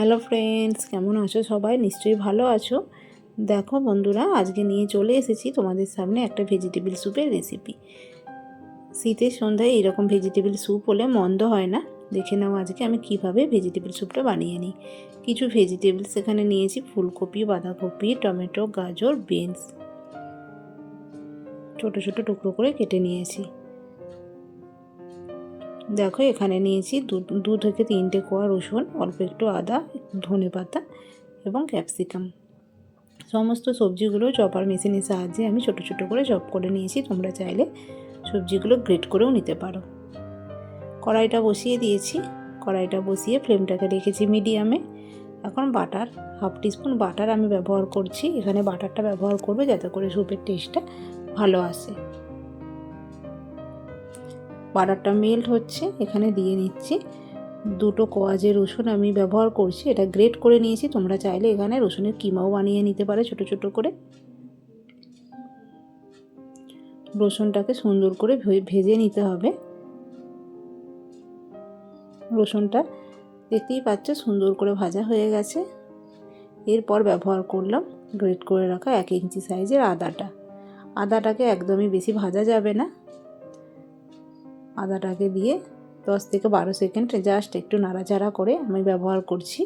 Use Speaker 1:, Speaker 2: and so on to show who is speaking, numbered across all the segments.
Speaker 1: Hello friends, কেমন আছো সবাই? নিশ্চয়ই ভালো আছো। দেখো বন্ধুরা, আজকে নিয়ে চলে এসেছি তোমাদের সামনে একটা ভেজিটেবিল স্যুপের রেসিপি শীতের সন্ধ্যায় এরকম ভেজিটেবিল স্যুপ হলে মন্দ হয় না। দেখে নাও আজকে আমি কীভাবে ভেজিটেবিল স্যুপটা বানিয়ে নিই। কিছু ভেজিটেবলস এখানে নিয়েছি, ফুলকপি, বাঁধাকপি, টমেটো, গাজর বিনস ছোটো ছোটো টুকরো করে কেটে নিয়েছি। দেখো, এখানে নিয়েছি দু থেকে তিনটে কোয়া রসুন, অল্প একটু আদা, ধনে পাতা এবং ক্যাপসিকাম। সমস্ত সবজিগুলো চপার মেশিনের সাহায্যে আমি ছোট ছোট করে চপ করে নিয়েছি। তোমরা চাইলে সবজিগুলো গ্রেট করেও নিতে পারো। কড়াইটা বসিয়ে দিয়েছি। কড়াইটা বসিয়ে ফ্লেমটাকে রেখেছি মিডিয়ামে। এখন বাটার, হাফ টিস্পুন বাটার আমি ব্যবহার করছি। এখানে বাটারটা ব্যবহার করবে যাতে করে স্যুপের টেস্টটা ভালো আসে। বাটারটা মেল্ট হচ্ছে, এখানে দিয়ে নিচ্ছি দুটো কোয়াজের রসুন আমি ব্যবহার করছি, এটা গ্রেট করে নিয়েছি, তোমরা চাইলে এখানে রসুনের কিমাও বানিয়ে নিতে পারে ছোট ছোট করে। রসুনটাকে সুন্দর করে ভেজে নিতে হবে। রসুনটা দেখতেই পাচ্ছ সুন্দর করে ভাজা হয়ে গেছে। এরপর ব্যবহার করলাম গ্রেট করে রাখা এক ইঞ্চি সাইজের আদাটা। আদাটাকে একদমই বেশি ভাজা যাবে না। আদাটাকে দিয়ে দশ থেকে বারো সেকেন্ড জাস্ট একটু নাড়াচাড়া করে আমি ব্যবহার করছি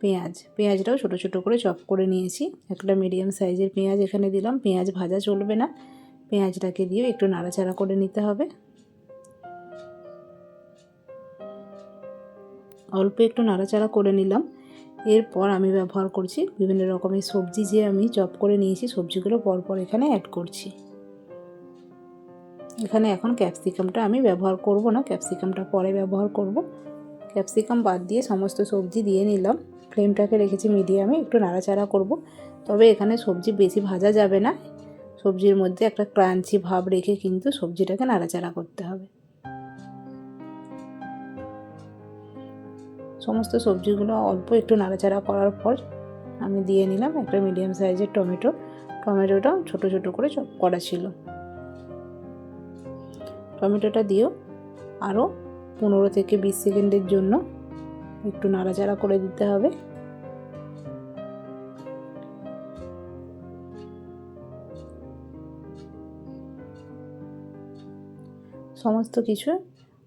Speaker 1: পেঁয়াজ। পেঁয়াজটাও ছোটো ছোটো করে চপ করে নিয়েছি। একটা মিডিয়াম সাইজের পেঁয়াজ এখানে দিলাম। পেঁয়াজ ভাজা চলবে না। পেঁয়াজটাকে দিয়ে একটু নাড়াচাড়া করে নিতে হবে। অল্প একটু নাড়াচাড়া করে নিলাম। এরপর আমি ব্যবহার করছি বিভিন্ন রকমের সবজি যে আমি চপ করে নিয়েছি, সবজিগুলো পরপর এখানে অ্যাড করছি। এখানে এখন ক্যাপসিকামটা আমি ব্যবহার করব না ক্যাপসিকামটা পরে ব্যবহার করব। ক্যাপসিকাম বাদ দিয়ে সমস্ত সবজি দিয়ে নিলাম। ফ্লেমটাকে রেখেছি মিডিয়ামে একটু নাড়াচাড়া করব। তবে এখানে সবজি বেশি ভাজা যাবে না। সবজির মধ্যে একটা ক্রাঞ্চি ভাব রেখে কিন্তু সবজিটাকে নাড়াচাড়া করতে হবে। সমস্ত সবজিগুলো অল্প একটু নাড়াচাড়া করার পর আমি দিয়ে নিলাম একটা মিডিয়াম সাইজের টমেটো। টমেটোটা ছোট ছোট করে চপ করা ছিল। টমেটোটা দিয়েও আরও পনেরো থেকে বিশ সেকেন্ডের জন্য একটু নাড়াচাড়া করে দিতে হবে। সমস্ত কিছু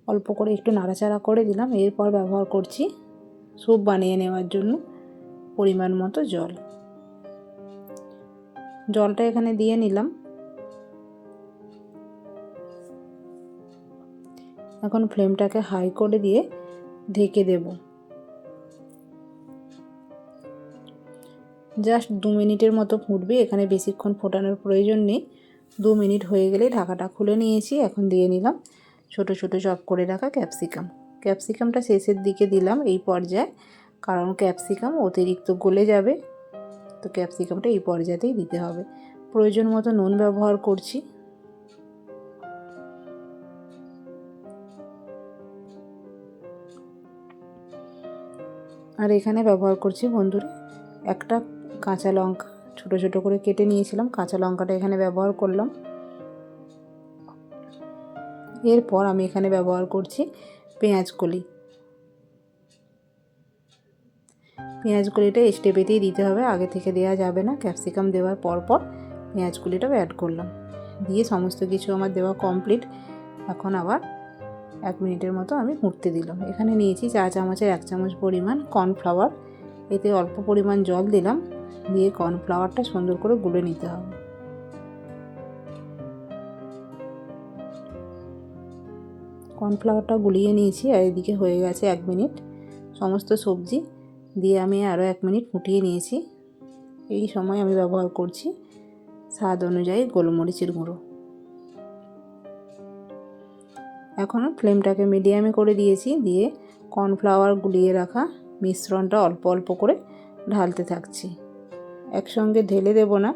Speaker 1: অল্প করে একটু নাড়াচাড়া করে দিলাম, এরপর ব্যবহার করছি স্যুপ বানিয়ে নেওয়ার জন্য পরিমাণ মতো জল। জলটা এখানে দিয়ে নিলাম। এখন ফ্লেমটাকে হাই করে দিয়ে ঢেকে দেব। জাস্ট দু মিনিটের মতো ফুটবে, এখানে বেশিক্ষণ ফোটানোর প্রয়োজন নেই। দু মিনিট হয়ে গেলে ঢাকাটা খুলে নিয়েছি, এখন দিয়ে নিলাম ছোট ছোট চপ করে রাখা ক্যাপসিকাম। ক্যাপসিকামটা শেষের দিকে দিলাম এই পর্যায়ে, কারণ ক্যাপসিকাম অতিরিক্ত গলে যাবে, তো ক্যাপসিকামটা এই পর্যায়েতেই দিতে হবে। প্রয়োজন মতো নুন ব্যবহার করছি। আর এখানে ব্যবহার করছি বন্ধুরা, একটা কাঁচা লঙ্কা, ছোটো ছোটো করে কেটে নিয়েছিলাম, কাঁচা লঙ্কাটা এখানে ব্যবহার করলাম। এরপর আমি এখানে ব্যবহার করছি পেঁয়াজ কলি পেঁয়াজ কলিটা স্টেপেতেই দিতে হবে, আগে থেকে দেওয়া যাবে না, ক্যাপসিকাম দেওয়ার পর পর পেঁয়াজ কলিটাও অ্যাড করলাম। দিয়ে সমস্ত কিছু আমার দেওয়া কমপ্লিট এখন আবার এক মিনিটের মতো আমি ঘুরতে দিলাম। এখানে নিয়েছি চা চামচের এক চামচ পরিমাণ কর্নফ্লাওয়ার। এতে অল্প পরিমাণ জল দিলাম। দিয়ে কর্নফ্লাওয়ারটা সুন্দর করে গুলে নিতে হবে। কর্নফ্লাওয়ারটা গুলিয়ে নিয়েছি আর এদিকে হয়ে গেছে এক মিনিট সমস্ত সবজি। দিয়ে আমি আরও এক মিনিট ফুটিয়ে নিয়েছি। এই সময় আমি ব্যবহার করছি স্বাদ অনুযায়ী গোলমরিচের গুঁড়ো। এখন ফ্লেমটাকে মিডিয়ামে করে দিয়েছি, দিয়ে কর্নফ্লাওয়ার গুলিয়ে রাখা মিশ্রণটা অল্প অল্প করে ঢালতে থাকছি। একসঙ্গে ঢেলে দেব না,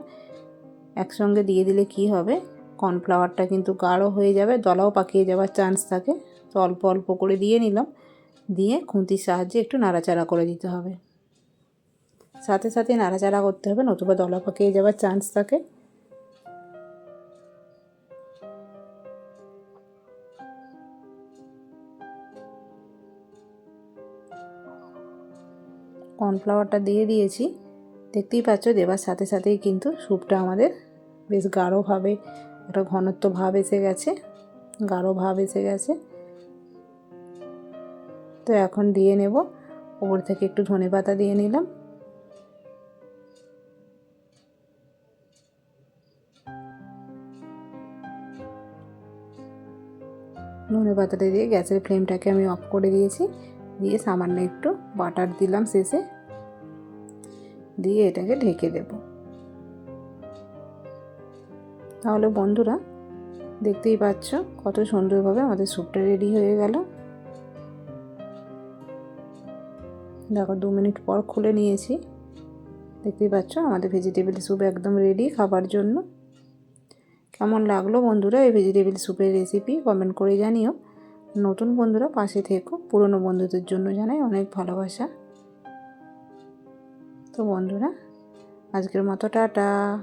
Speaker 1: একসঙ্গে দিয়ে দিলে কি হবে? কর্নফ্লাওয়ারটা কিন্তু গাঢ় হয়ে যাবে, দলাও পাকিয়ে যাওয়ার চান্স থাকে। তো অল্প অল্প করে দিয়ে নিলাম, দিয়ে খুঁতির সাহায্যে একটু নাড়াচাড়া করে দিতে হবে। সাথে সাথে নাড়াচাড়া করতে হবে, নতুবা দলা পাকিয়ে যাওয়ার চান্স থাকে। কর্নফ্লাওয়ারটা দিয়ে দিয়েছি। দেখতেই পাচ্ছ দেবার সাথে সাথেই কিন্তু স্যুপটা আমাদের বেশ গাঢ়ভাবে একটা ঘনত্ব ভাব এসে গেছে, গাঢ় ভাব এসে গেছে। তো এখন দিয়ে নেব, ওপর থেকে একটু ধনে পাতা দিয়ে নিলাম। ধনে পাতাটা দিয়ে গ্যাসের ফ্লেমটাকে আমি অফ করে দিয়েছি। দিয়ে সামান্য একটু বাটার দিলাম শেষে। দিয়ে এটাকে ঢেকে দেব। তাহলে বন্ধুরা, দেখতেই পাচ্ছ কত সুন্দরভাবে আমাদের স্যুপটা রেডি হয়ে গেল। দেখো, দু মিনিট পর খুলে নিয়েছি। দেখতেই পাচ্ছ আমাদের ভেজিটেবিল স্যুপ একদম রেডি খাবার জন্য। কেমন লাগল বন্ধুরা এই ভেজিটেবিল স্যুপের রেসিপি কমেন্ট করে জানিও। নতুন বন্ধুরা পাশে থেকো। পুরনো বন্ধুদের জন্য জানাই অনেক ভালোবাসা। তো বন্ধুরা, আজকের মতো টাটা।